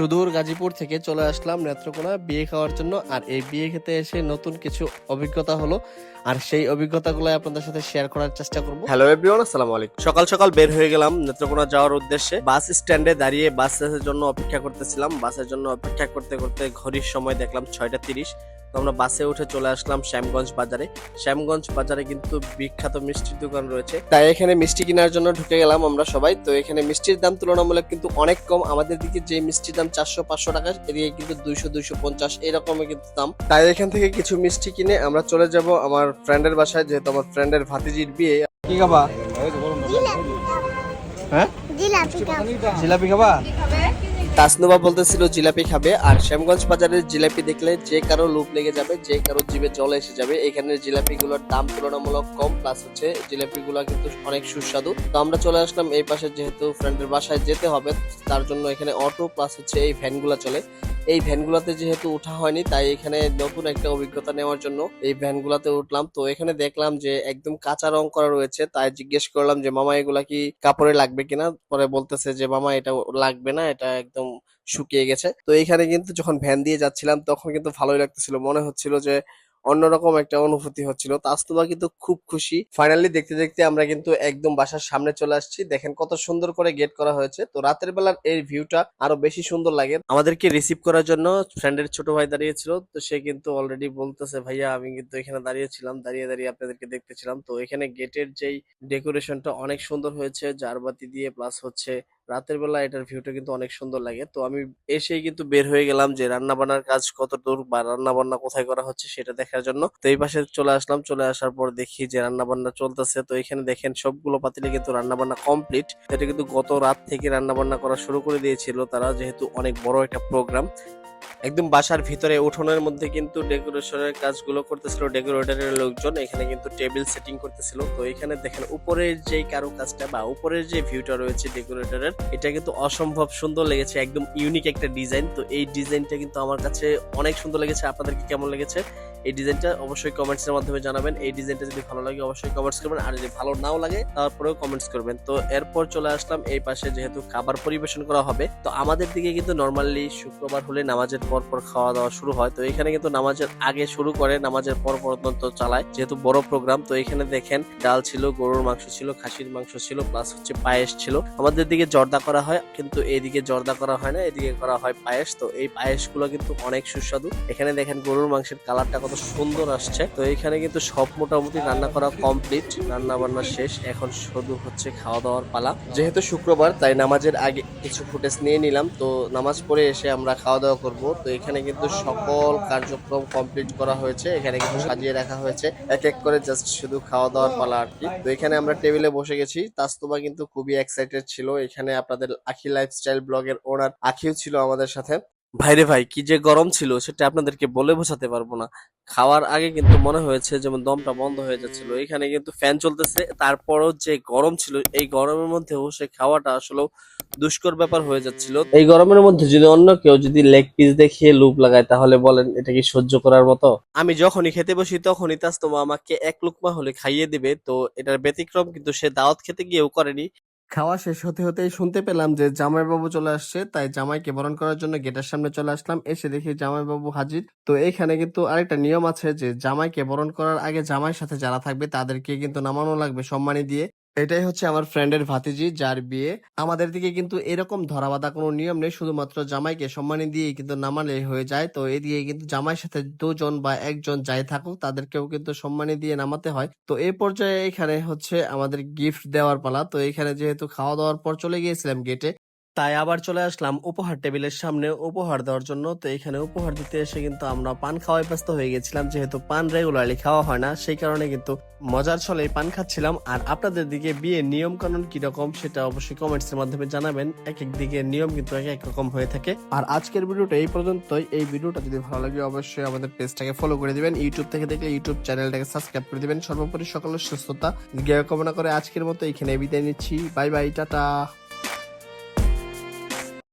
সুদূর গাজীপুর থেকে চলে আসলাম নেত্রকোনা, বিয়ে খাওয়ার জন্য। আর এই বিয়ে খেতে এসে নতুন কিছু অভিজ্ঞতা হলো। আর সেই অভিজ্ঞতাগুলো আপনাদের সাথে শেয়ার করার চেষ্টা করব। হ্যালো এভরিওয়ান আসসালামু আলাইকুম। সকাল সকাল বের হয়ে গেলাম নেত্রকোনা যাওয়ার উদ্দেশ্যে। বাস স্ট্যান্ডে দাঁড়িয়ে বাসের জন্য অপেক্ষা করতেছিলাম। বাসের জন্য অপেক্ষা করতে করতে ঘড়ির সময় দেখলাম ছয়টা তিরিশ। তো আমরা বাসে উঠে চলে আসলাম শ্যামগঞ্জ বাজারে। শ্যামগঞ্জ বাজারে কিন্তু বিখ্যাত মিষ্টির দোকান রয়েছে। তাই এখানে মিষ্টি কেনার জন্য ঢুকে গেলাম আমরা সবাই। তো এখানে মিষ্টির দাম তুলনামূলক কিন্তু অনেক কম। আমাদের দিকে যে মিষ্টির দাম চারশো পাঁচশো টাকা এদিকে কিন্তু দুইশো দুইশো পঞ্চাশ এরকমের কিন্তু দাম। তাই এখান থেকে কিছু মিষ্টি কিনে আমরা চলে যাব আমার ফ্রেন্ডের বাসায় যেহেতু আমার ফ্রেন্ডের ভাতিজির বিয়ে। কি খাবা? হ্যাঁ? জিলাপি খাব। তাসনুবা বলতেছিল, জিলাপি খাবে। আর শ্যামগঞ্জ বাজারের জিলাপি দেখলে যে কারও লোভ লেগে যাবে, যে কারও জিভে জল এসে যাবে। এখানের জিলাপি গুলোর দাম তুলনামূলক কম প্লাস হচ্ছে জিলাপি গুলা কিন্তু অনেক সুস্বাদু। তো আমরা চলে আসলাম এই পাশে যেহেতু ফ্রেন্ডের বাসায় যেতে হবে, তার জন্য এখানে অটো প্লাস হচ্ছে এই ভ্যানগুলা চলে। এই ভ্যানগুলোতে যেহেতু উঠা হয়নি, তাই এখানে নতুন একটা অভিজ্ঞতা নেওয়ার জন্য এই ভ্যানগুলোতে উঠলাম। তো এখানে দেখলাম যে একদম কাঁচা রং করা রয়েছে, তাই জিজ্ঞেস করলাম যে, মামা, এগুলা কি কাপড়ে লাগবে কিনা? পরে বলতেছে যে, মামা, এটা লাগবে না, এটা একদম শুকিয়ে গেছে। তো এখানে কিন্তু যখন ভ্যান দিয়ে যাচ্ছিলাম, তখন কিন্তু ভালোই লাগতেছিল। মনে হচ্ছিল যে অন্যরকম একটা অনুভূতি হচ্ছিল। তাস্তবা কিন্তু খুব খুশি। ফাইনালি দেখতে দেখতে আমরা কিন্তু একদম বাসার সামনে চলে আসছি। দেখেন কত সুন্দর করে গেট করা হয়েছে। তো রাতের বেলার এই ভিউটা আরও বেশি সুন্দর লাগে। আমাদেরকে রিসিভ করার জন্য ফ্রেন্ডের ছোট ভাই দাঁড়িয়েছিল। তো সে কিন্তু অলরেডি বলতেছে, ভাইয়া, আমি কিন্তু এখানে দাঁড়িয়েছিলাম, দাঁড়িয়ে দাঁড়িয়ে আপনাদেরকে দেখতেছিলাম। তো এখানে গেটের যেই ডেকোরেশনটা অনেক সুন্দর হয়েছে। জারবাতি দিয়ে প্লাস হচ্ছে রাতের বেলা এটার ভিউটা কিন্তু অনেক সুন্দর লাগে। তো আমি এসেই কিন্তু বের হয়ে গেলাম যে রান্না বান্নার কাজ কত দূর বা রান্না বান্না কোথায় করা হচ্ছে সেটা দেখার জন্য। তো এই পাশে চলে আসলাম, চলে আসার পর দেখি যে রান্না বান্না চলতেছে। তো এখানে দেখেন সবগুলো পাতিলে কিন্তু রান্না বান্না কমপ্লিট এটা কিন্তু গত রাত থেকে রান্না বান্না করা শুরু করে দিয়েছিল তারা, যেহেতু অনেক বড় একটা প্রোগ্রাম একদম বাসার ভিতরে উঠোনের মধ্যে কিন্তু ডেকোরেশনের কাজগুলো করতেছিল, ডেকোরেটরের লোকজন। এখানে কিন্তু টেবিল সেটিং করতেছিল। তো এখানে দেখেন, উপরের যে কারও কাজটা বা উপরের যে ভিউটা রয়েছে ডেকোরেটরের, এটা কিন্তু অসম্ভব সুন্দর লেগেছে, একদম ইউনিক একটা ডিজাইন তো এই ডিজাইনটা কিন্তু আমার কাছে অনেক সুন্দর লেগেছে। আপনাদেরকে কেমন লেগেছে? এই ডিজাইনটা অবশ্যই কমেন্টস এর মাধ্যমে জানাবেন। এই ডিজাইনটা যদি ভালো লাগে, অবশ্যই কমেন্টস করবেন। আর যদি ভালো নাও লাগে, তারপরেও কমেন্টস করবেন। তো এরপর চলে আসলাম, এই পাশে যেহেতু খাবার পরিবেশন করা হবে, তো আমাদের দিকে কিন্তু নর্মালি শুক্রবার হলে নামাজের পর পর খাওয়া দাওয়া শুরু হয়। তো এখানে কিন্তু নামাজের আগে শুরু করে, নামাজের পর পর্যন্ত চালায়। যেহেতু বড় প্রোগ্রাম তো এখানে দেখেন ডাল ছিল, গরুর মাংস ছিল, খাসির মাংস ছিল প্লাস হচ্ছে পায়েস ছিল। আমাদের দিকে জর্দা করা হয়, কিন্তু এইদিকে জর্দা করা হয় না, এদিকে করা হয় পায়েস। তো এই পায়েসগুলো কিন্তু অনেক সুস্বাদু। এখানে দেখেন গরুর মাংসের কালারটা সুন্দর আসছে। তো এখানে কিন্তু সব মোটামুটি রান্না করা কমপ্লিট রান্না বান্না শেষ। এখন শুধু হচ্ছে খাওয়া দাওয়ার পালা। যেহেতু শুক্রবার, তাই নামাজের আগে কিছু ফুটেজ নিয়ে নিলাম। তো নামাজ পড়ে এসে আমরা খাওয়া দাওয়া করব। তো এখানে কিন্তু সকল কার্যক্রম কমপ্লিট করা হয়েছে। এখানে কিন্তু সাজিয়ে রাখা হয়েছে। এক এক করে জাস্ট শুধু খাওয়া দাওয়ার পালা আর কি। তো এখানে আমরা টেবিলে বসে গেছি। তাস্তবা কিন্তু খুবই এক্সাইটেড ছিল। এখানে আপনাদের আখি লাইফস্টাইল ব্লগের ওনার আখিও ছিল আমাদের সাথে। ভাইরে ভাই কি যে গরম ছিল সেটা আপনাদেরকে বলে বোঝাতে পারব না। খাওয়ার আগে কিন্তু মনে হয়েছে যেমন দমটা বন্ধ হয়ে যাচ্ছিল। এখানে কিন্তু ফ্যান চলতেছে। তারপরও যে গরম ছিল এই গরমের মধ্যেও সে খাওয়াটা আসলে দুষ্কর ব্যাপার হয়ে যাচ্ছিল। এই গরমের মধ্যে যদি অন্য কেউ যদি লেগ পিস দেখিয়ে লুপ লাগায় তাহলে বলেন এটা কি সহ্য করার মতো? আমি যখনই খেতে বসি তখনই তাস্তমা আমাকে এক লুকমা হলে খাইয়ে দিবে। তো এটার ব্যতিক্রম কিন্তু সে দাওয়াত খেতে গিয়েও করেনি। খাওয়া শেষ হতে হতেই শুনতে পেলাম যে জামাইবাবু চলে আসছে, তাই জামাইকে বরণ করার জন্য গেটের সামনে চলে আসলাম। এসে দেখি জামাইবাবু হাজির। তো এখানে কিন্তু আরেকটা নিয়ম আছে যে, জামাইকে বরণ করার আগে জামাইয়ের সাথে যারা থাকবে তাদেরকে কিন্তু নামানো লাগবে সম্মানী দিয়ে। এটাই হচ্ছে আমার ফ্রেন্ডের ভাতিজি, যার বিয়ে। আমাদের দিকে কিন্তু এরকম ধরাবাধা কোনো নিয়ম নেই, শুধুমাত্র জামাইকে সম্মানী দিয়ে কিন্তু নামালে হয়ে যায়। তো এদিকে কিন্তু জামাইয়ের সাথে দুজন বা একজন যাই থাকুক, তাদেরকেও কিন্তু সম্মানি দিয়ে নামাতে হয়। তো এই পর্যায়ে এখানে হচ্ছে আমাদের গিফট দেওয়ার পালা। তো এখানে যেহেতু খাওয়া দাওয়ার পর চলে গিয়েছিলাম গেটে তাই আবার চলে আসলাম উপহার টেবিলের সামনে উপহার দেওয়ার জন্য। তো এখানে উপহার দিতে এসে কিন্তু আমরা পান খাওয়ায় ব্যস্ত হয়ে গেছিলাম, যেহেতু পান রেগুলারলি খাওয়া হয় না, সেই কারণে কিন্তু মজার ছলে পান খাচ্ছিলাম। আর আপনাদের দিকে বিয়ে নিয়ম কানুন কীরকম সেটা অবশ্যই কমেন্টস এর মাধ্যমে জানাবেন। এক এক দিকে নিয়ম কিন্তু এক এক রকম হয়ে থাকে। আর আজকের ভিডিওটা এই পর্যন্তই। এই ভিডিওটা যদি ভালো লাগে অবশ্যই আমাদের পেজটাকে ফলো করে দিবেন। ইউটিউব থেকে দেখলে ইউটিউব চ্যানেলটাকে সাবস্ক্রাইব করে দিবেন। সর্বোপরি সকলের সুস্থতা। কামনা করে আজকের মতো এখানে বিদায় নিচ্ছি। Bye bye tata.